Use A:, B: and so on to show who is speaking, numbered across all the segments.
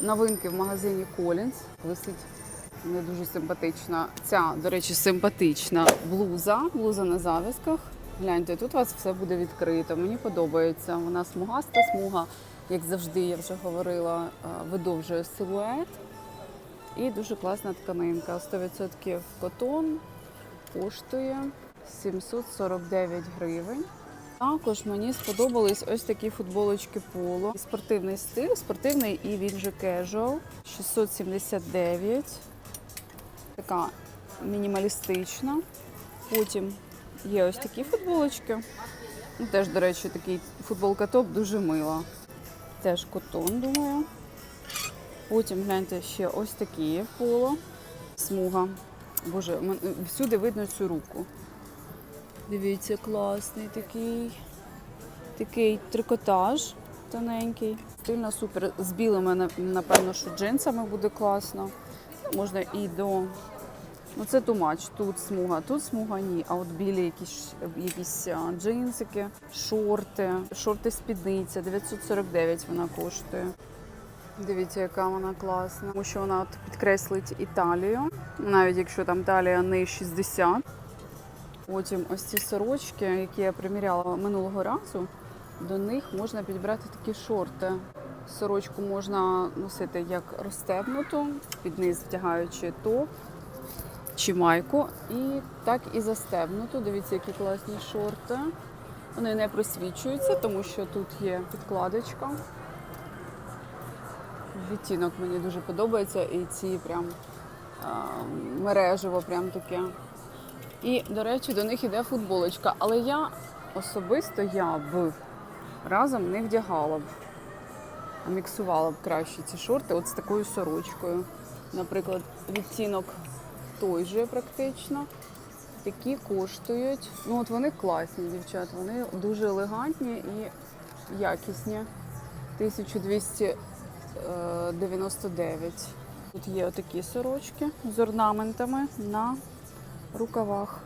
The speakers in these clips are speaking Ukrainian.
A: новинки в магазині Collins. Висить не дуже симпатична. Ця, до речі, симпатична блуза. Блуза на зав'язках. Гляньте, тут у вас все буде відкрито. Мені подобається. Вона смугаста смуга, як завжди, я вже говорила, е, видовжує силует. І дуже класна тканинка. 100% котон коштує 749 гривень. Також мені сподобались ось такі футболочки поло. Спортивний стиль, спортивний і він же casual. 679. Така мінімалістична. Потім є ось такі футболочки. Ну, теж, до речі, такий футболка топ дуже мила. Теж котон, думаю. Потім гляньте ще ось такі поло. Смуга. Боже, всюди видно цю руку. Дивіться, класний такий. Такий трикотаж тоненький. Стильно супер. З білими, напевно, що джинсами буде класно. Можна і до. Ну, це тумач. Тут смуга, тут смуга ні. А от білі якісь, якісь джинсики, шорти, шорти спідниця. 949 вона коштує. Дивіться, яка вона класна. Тому що вона от підкреслить Італію, навіть якщо там талія не 60. Потім ось ці сорочки, які я приміряла минулого разу, до них можна підібрати такі шорти. Сорочку можна носити як розстебнуту, під низ вдягаючи топ чи майку, і так і застебнуту. Дивіться, які класні шорти. Вони не просвічуються, тому що тут є підкладочка. Відтінок мені дуже подобається, і ці прям мережево прям таке. І, до речі, до них іде футболочка. Але я особисто я б разом не вдягала б, а міксувала б краще ці шорти от з такою сорочкою. Наприклад, відтінок той же практично. Такі коштують. Ну от вони класні, дівчат. Вони дуже елегантні і якісні. 1299. Тут є отакі сорочки з орнаментами на рукавах.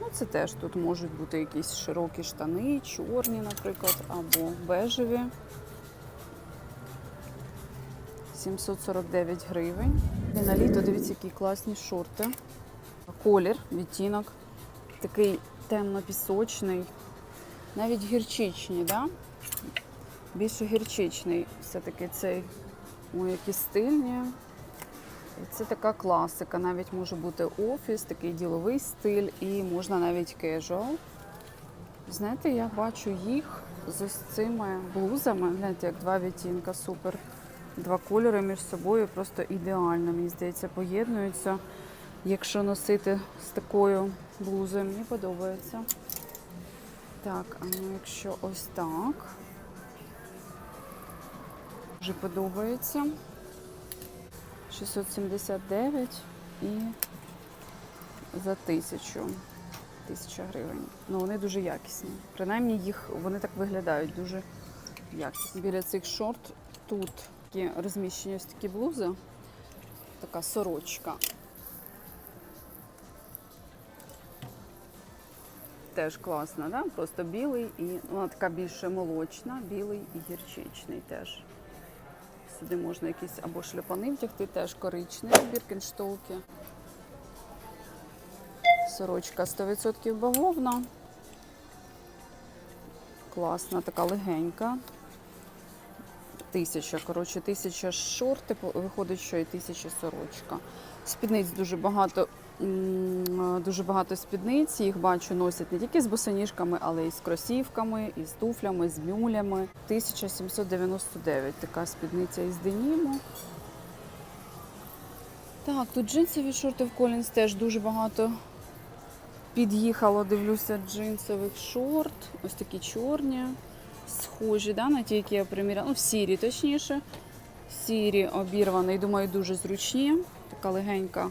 A: Ну, це теж тут можуть бути якісь широкі штани, чорні, наприклад, або бежеві. 749 гривень. І на літо дивіться, які класні шорти. Колір, відтінок, такий темно-пісочний, навіть гірчичні, да? більше гірчичний все-таки цей. Ой, які стильні. Це така класика. Навіть може бути офіс, такий діловий стиль, і можна навіть кежуал. Знаєте, я бачу їх з цими блузами. Гляньте, як два відтінка, супер. Два кольори між собою просто ідеально, мені здається, поєднуються. Якщо носити з такою блузою, мені подобається. Так, а ну якщо ось так. Дуже подобається. 679 і за тисячу. Тисяча гривень. Ну вони дуже якісні. Принаймні їх вони так виглядають дуже якісні. Біля цих шорт тут такі розміщені ось такі блузи. Така сорочка. Теж класна, да? просто білий і ну, вона така більше молочна, білий і гірчичний теж. Сюди можна якісь або шляпани втягти, теж коричневі біркенштолки. Сорочка 100% бавовна. Класна, така легенька. Тисяча, коротше, тисяча шорти, виходить, що і тисяча сорочка. Спідниць дуже багато, дуже багато спідниць. Їх бачу носять не тільки з босоніжками, але й з кросівками, і з туфлями, з мюлями. 1799 така спідниця із деніму. Так, тут джинсові шорти в Collins теж дуже багато під'їхало. Дивлюся джинсових шорт. Ось такі чорні, схожі да, на ті, які я приміряла. Ну, сірі, точніше. Сірі обірвані, думаю, дуже зручні. Така легенька,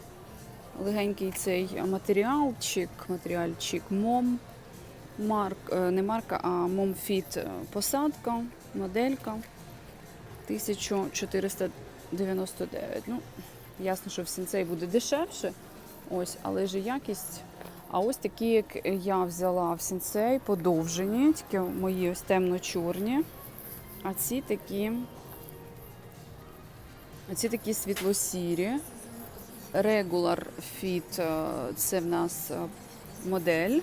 A: легенький цей матеріалчик, матеріальчик мом. Марк, е, не марка, а Momfit е, посадка, моделька 1499. Ну, ясно, що в сінцей буде дешевше, ось, але ж якість. А ось такі, як я взяла в сінцей, подовжені, тільки мої ось темно-чорні. А ці такі. А ці такі світло-сірі. Regular Fit е, це в нас е, модель.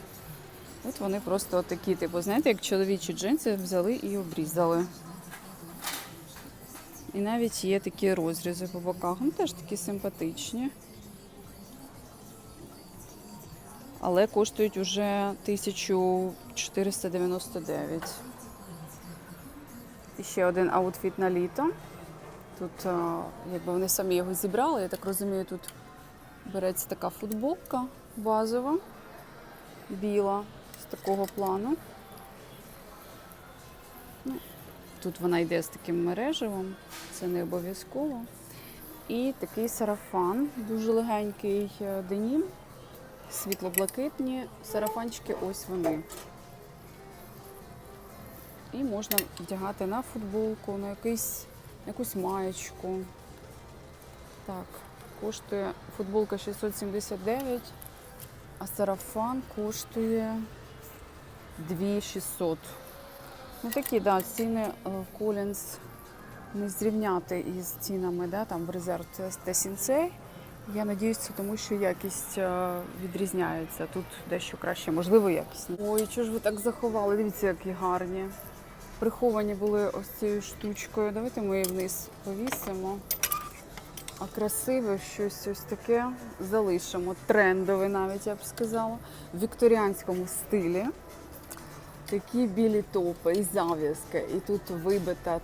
A: От вони просто такі, типу, знаєте, як чоловічі джинси взяли і обрізали. І навіть є такі розрізи по боках. Ну, теж такі симпатичні. Але коштують уже 1499. І ще один аутфіт на літо. Тут, е, якби вони самі його зібрали, я так розумію, тут береться така футболка базова, біла, з такого плану. Ну, тут вона йде з таким мережевим, це не обов'язково. І такий сарафан, дуже легенький е, денім, світло-блакитні сарафанчики, ось вони. І можна вдягати на футболку, на якийсь, якусь маєчку. Так, коштує футболка 679, а сарафан коштує 2600. Ну такі, да, ціни Колінс не зрівняти із цінами, да, там в резерв та Сінцей. Я надіюсь, це тому що якість е, відрізняється. Тут дещо краще, можливо, якість. Ой, чого ж ви так заховали? Дивіться, які гарні. Приховані були ось цією штучкою. Давайте ми її вниз повісимо. А красиве щось ось таке залишимо. Трендове навіть я б сказала. В вікторіанському стилі. Такі білі топи і зав'язки, і тут вибита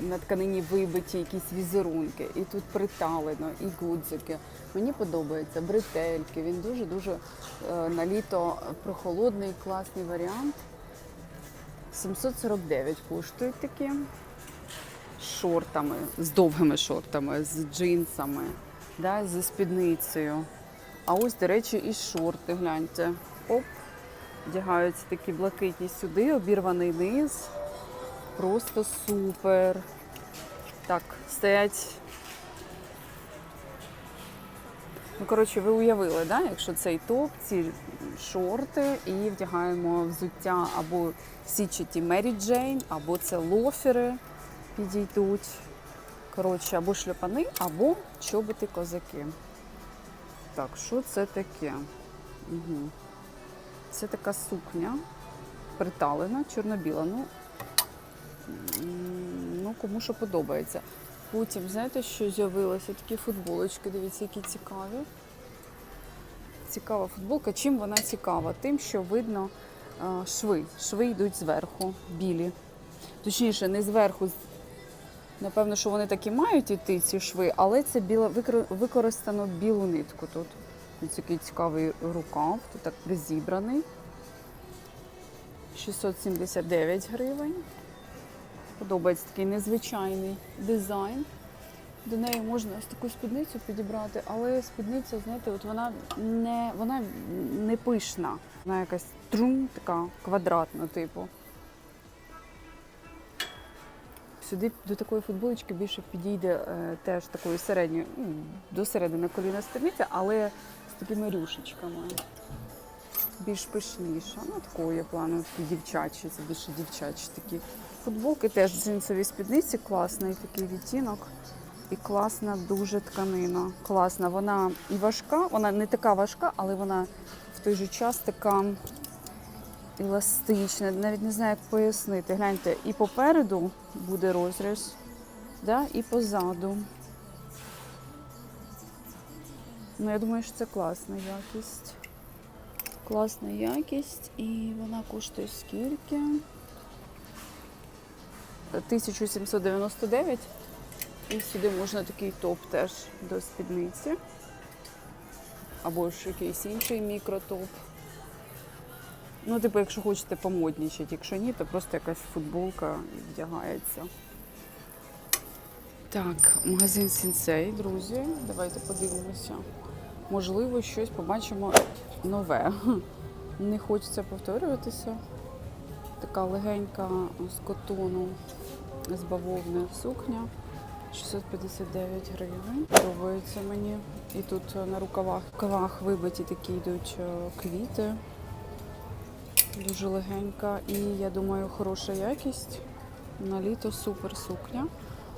A: на, тканині вибиті якісь візерунки, і тут приталено, і гудзики. Мені подобається бретельки. Він дуже дуже е, на літо прохолодний, класний варіант. 749 коштують такі з шортами, з довгими шортами, з джинсами, да, зі спідницею. А ось, до речі, і шорти, гляньте. Оп, вдягаються такі блакитні сюди, обірваний низ. Просто супер. Так, стоять. Ну, коротше, ви уявили, да? якщо цей топ, ці шорти і вдягаємо взуття або січаті Мері Джейн, або це лофери підійдуть. Коротше, або шльопани, або чоботи козаки. Так, що це таке? Угу. Це така сукня приталена, чорно-біла. Ну, ну, кому що подобається. Потім, знаєте, що з'явилося? Такі футболочки, дивіться, які цікаві. Цікава футболка. Чим вона цікава? Тим, що видно е, шви. Шви йдуть зверху, білі. Точніше, не зверху. Напевно, що вони так і мають іти, ці шви, але це біла, використано білу нитку тут. Ось такий цікавий рукав, тут так призібраний. 679 гривень. Подобається такий незвичайний дизайн. До неї можна ось таку спідницю підібрати, але спідниця, знаєте, от вона не, вона не пишна. Вона якась трум, така квадратна, типу. Сюди до такої футболочки більше підійде е, теж такої середньої, ну, до середини коліна спідниця, але з такими рюшечками. Більш пишніша. Ну, такого я плану дівчачі, це більше дівчачі такі. Футболки теж джинсові спідниці, класний такий відтінок. І класна дуже тканина. Класна. Вона і важка, вона не така важка, але вона в той же час така еластична. Навіть не знаю, як пояснити. Гляньте, і попереду буде розріз, да, і позаду. Ну, я думаю, що це класна якість. Класна якість, і вона коштує скільки? 1799. І сюди можна такий топ теж до спідниці. Або ж якийсь інший мікротоп. Ну, типу, якщо хочете помоднічати, якщо ні, то просто якась футболка вдягається. Так, магазин Сінсей, друзі. Давайте подивимося. Можливо, щось побачимо нове. Не хочеться повторюватися. Така легенька з котону, з бавовни сукня. 659 гривень. Подобається мені. І тут е, на рукавах, рукавах вибиті такі йдуть е, квіти. Дуже легенька і я думаю, хороша якість. На літо супер сукня.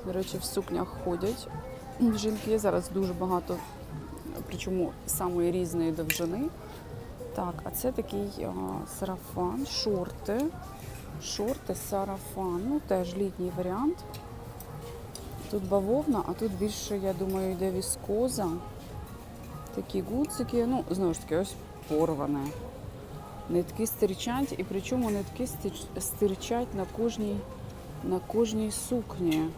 A: До речі, в сукнях ходять жінки. Зараз дуже багато, причому самої різної довжини. Так, а це такий а, сарафан, шорти. Шорти, сарафан. Ну, теж літній варіант. Тут бавовна, а тут більше, я думаю, йде віскоза. Такі гудзики. Ну, знову ж таки, ось порване. Нитки стирчать, і причому нитки стирчать на кожній, на кожній сукні.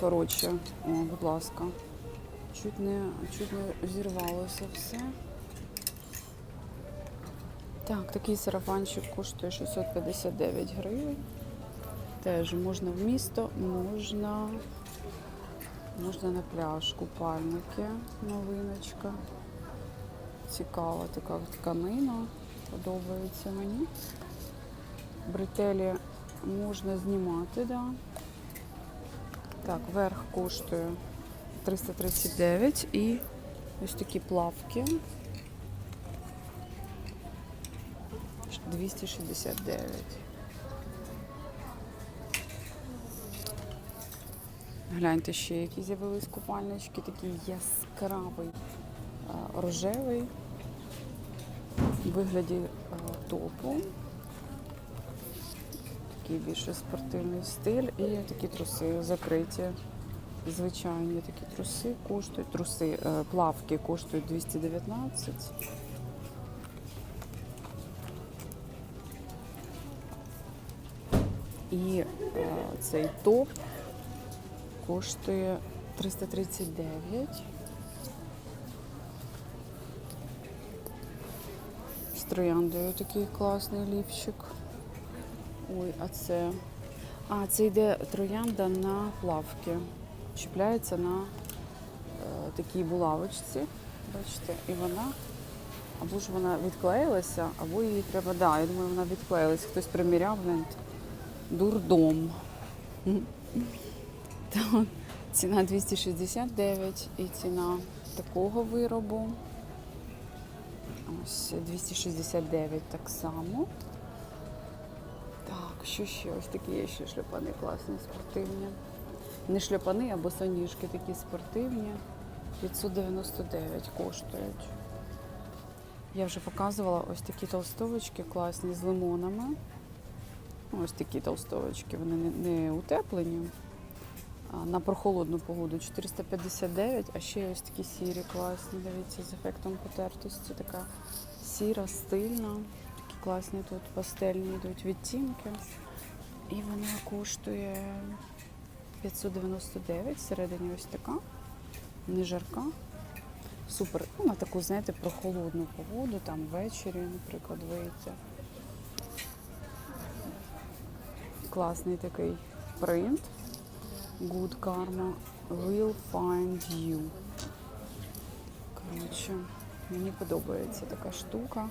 A: Коротше, о, будь ласка. Чуть не, чуть не зірвалося все. Так, такий сарафанчик коштує 659 гривень. Теж можна в місто, можна, можна на пляж, купальники, новиночка. Цікава така тканина, подобається мені. Бретелі можна знімати, да. Так, верх коштує 339 і ось такі плавки 269. Гляньте ще, які з'явились купальнички, такий яскравий рожевий в вигляді топу. Такий більше спортивний стиль і такі труси закриті. Звичайні такі труси коштують, труси, е, плавки коштують 219. І е, цей топ коштує 339. З трояндою такий класний лівчик. Ой, а це. А, це йде троянда на плавки. Чіпляється на е, такій булавочці. Бачите, і вона. Або ж вона відклеїлася, або її треба. Да, я думаю, вона відклеїлася. Хтось приміряв, навіть дурдом. Так, ціна 269 і ціна такого виробу. Ось 269 так само. Так, що ще? Ось такі є ще шльопани класні, спортивні. Не шльопани, а босоніжки такі спортивні. 599 коштують. Я вже показувала ось такі толстовочки класні з лимонами. Ось такі толстовочки, вони не утеплені. На прохолодну погоду 459, а ще ось такі сірі класні, дивіться, з ефектом потертості. Така сіра, стильна. Такі класні тут пастельні йдуть відтінки. І вона коштує 599, всередині ось така, не жарка. Супер. Ну, на таку, знаєте, прохолодну погоду, там ввечері, наприклад, вийти. Класний такий принт. Good Karma Will Find You. Коротше, мені подобається така штука.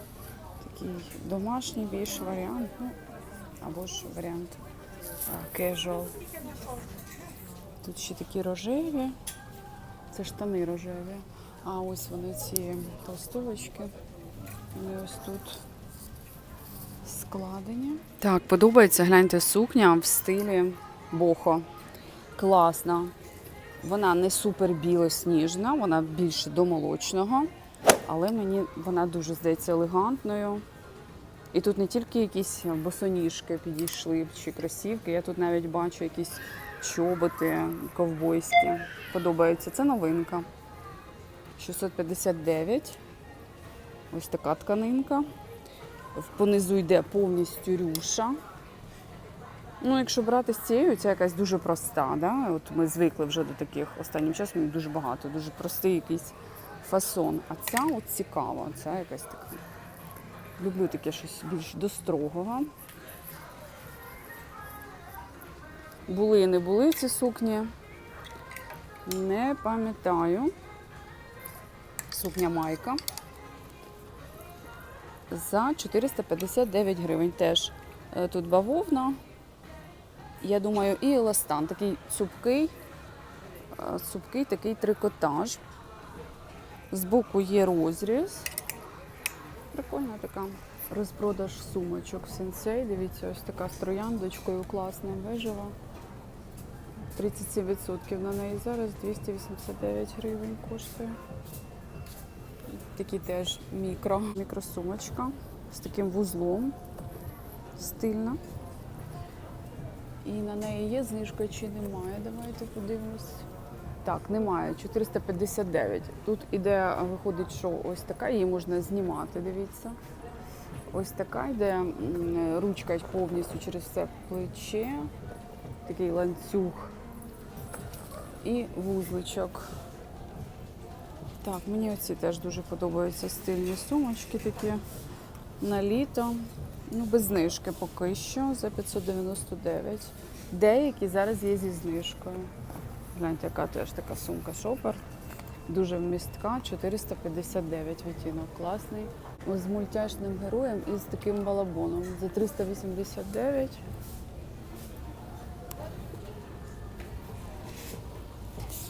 A: Такий домашній більш варіант. Ну, або ж варіант casual. Тут ще такі рожеві. Це штани рожеві. А ось вони ці толстовочки. Вони ось тут складені. Так, подобається, гляньте, сукня в стилі бохо. Класна. Вона не супер білосніжна, вона більше до молочного, але мені вона дуже здається елегантною. І тут не тільки якісь босоніжки підійшли чи кросівки, я тут навіть бачу якісь чоботи ковбойські. Подобається. Це новинка. 659. Ось така тканинка. Понизу йде повністю рюша. Ну, якщо брати з цією, це якась дуже проста. Да? От ми звикли вже до таких останнім часом дуже багато, дуже простий якийсь фасон. А ця от цікава, ця якась така. Люблю таке щось більш до строгого. Були і не були ці сукні. Не пам'ятаю. Сукня майка. За 459 гривень теж. Е, Тут бавовна. Я думаю, і еластан. Такий цупкий, е, цупкий такий трикотаж. Збоку є розріз. Прикольна така Розпродаж сумочок в сенсей. Дивіться, ось така з трояндочкою, класна, бежева. 37% на неї зараз 289 гривень коштує. Такі теж мікро, мікросумочка з таким вузлом. Стильна. І на неї є знижка чи немає. Давайте подивимось. Так, немає. 459. Тут іде, виходить, що ось така, її можна знімати, дивіться. Ось така йде ручка повністю через все плече, такий ланцюг і вузличок. Так, мені оці теж дуже подобаються стильні сумочки такі на літо. Ну, без знижки поки що за 599. Деякі зараз є зі знижкою. Гляньте, яка теж така сумка шопер. Дуже вмістка, 459 відтінок. Класний. Ось з мультяшним героєм і з таким балабоном. За 389.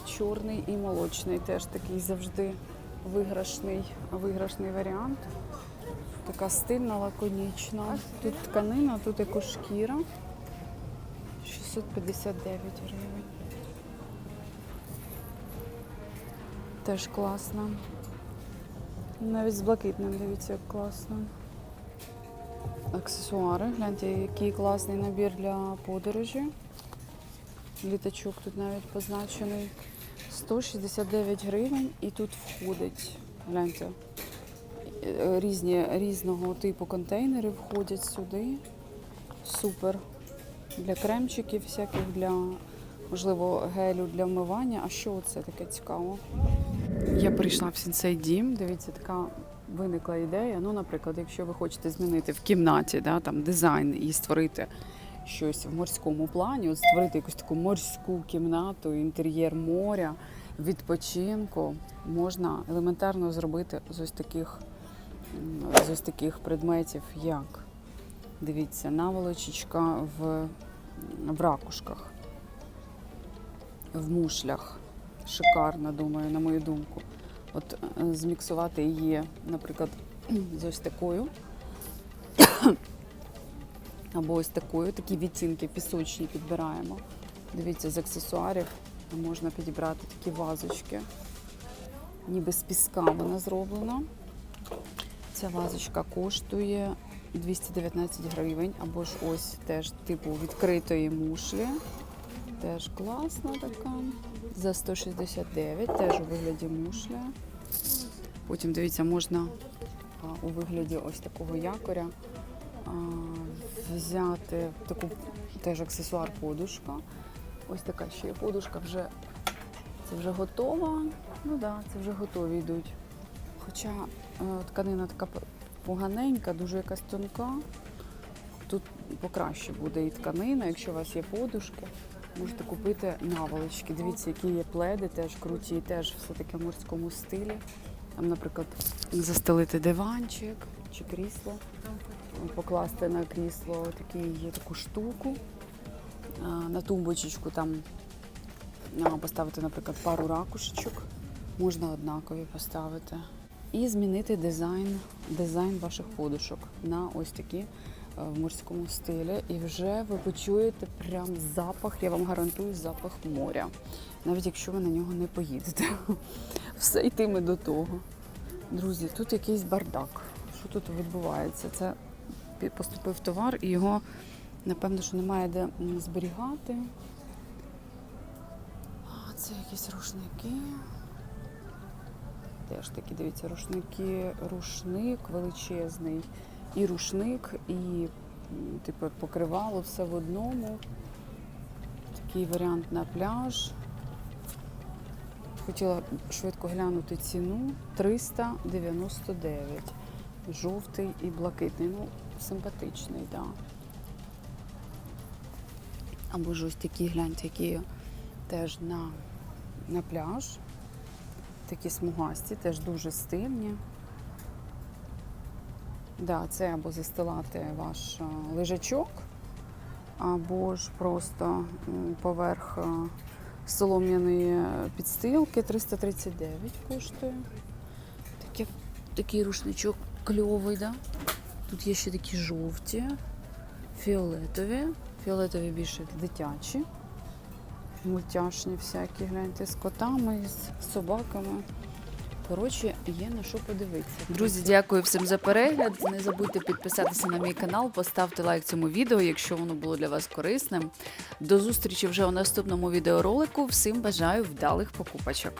A: Чорний і молочний. Теж такий завжди виграшний, виграшний варіант. Така стильна, лаконічна. Тут тканина, тут екошкіра. 659 гривень. Теж класно. Навіть з блакитним, дивіться, як класно. Аксесуари. Гляньте, який класний набір для подорожі. Літачок тут навіть позначений. 169 гривень і тут входить. Гляньте. Е, Різні, різного типу контейнери входять сюди. Супер. Для кремчиків, всяких для, можливо, гелю для вмивання. А що це таке цікаво? Я прийшла в сінцей дім. Дивіться, така виникла ідея. Ну, наприклад, якщо ви хочете змінити в кімнаті да, там, дизайн і створити щось в морському плані, от створити якусь таку морську кімнату, інтер'єр моря, відпочинку, можна елементарно зробити з ось таких, з ось таких предметів, як дивіться, наволочечка в, в ракушках, в мушлях шикарна, думаю, на мою думку. От е, зміксувати її, наприклад, з ось такою. Або ось такою, такі відтінки пісочні підбираємо. Дивіться, з аксесуарів можна підібрати такі вазочки. Ніби з піска вона зроблена. Ця вазочка коштує 219 гривень, або ж ось теж типу відкритої мушлі. Теж класна така. За 169, теж у вигляді мушля. Потім, дивіться, можна у вигляді ось такого якоря взяти таку теж аксесуар подушка. Ось така ще є подушка вже. Це вже готова. Ну так, да, це вже готові йдуть. Хоча тканина така поганенька, дуже якась тонка. Тут покраще буде і тканина, якщо у вас є подушки. Можете купити наволочки. Дивіться, які є пледи, теж круті, теж все таке в морському стилі. Там, наприклад, застелити диванчик чи крісло, покласти на крісло такі, є таку штуку, на тумбочечку там поставити, наприклад, пару ракушечок, можна однакові поставити. І змінити дизайн, дизайн ваших подушок на ось такі е, в морському стилі. І вже ви почуєте прям запах, я вам гарантую, запах моря. Навіть якщо ви на нього не поїдете. Все йтиме до того. Друзі, тут якийсь бардак. Що тут відбувається? Це поступив товар і його, напевно, що немає де зберігати. А, це якісь рушники. Теж такі, дивіться, рушники, рушник величезний. І рушник, і типу покривало все в одному. Такий варіант на пляж. Хотіла швидко глянути ціну 399. Жовтий і блакитний. Ну, симпатичний, так. Да. Або ж ось такі, гляньте, які теж на, на пляж. Такі смугасті, теж дуже стильні. Да, це або застилати ваш лежачок, або ж просто поверх солом'яної підстилки 339 коштує. Таке, такий рушничок кльовий, да? Тут є ще такі жовті, фіолетові. Фіолетові більше дитячі. Мультяшні всякі, гляньте, з котами, з собаками. Коротше, є на що подивитися. Друзі, дякую всім за перегляд. Не забудьте підписатися на мій канал, поставте лайк цьому відео, якщо воно було для вас корисним. До зустрічі вже у наступному відеоролику. Всім бажаю вдалих покупочок.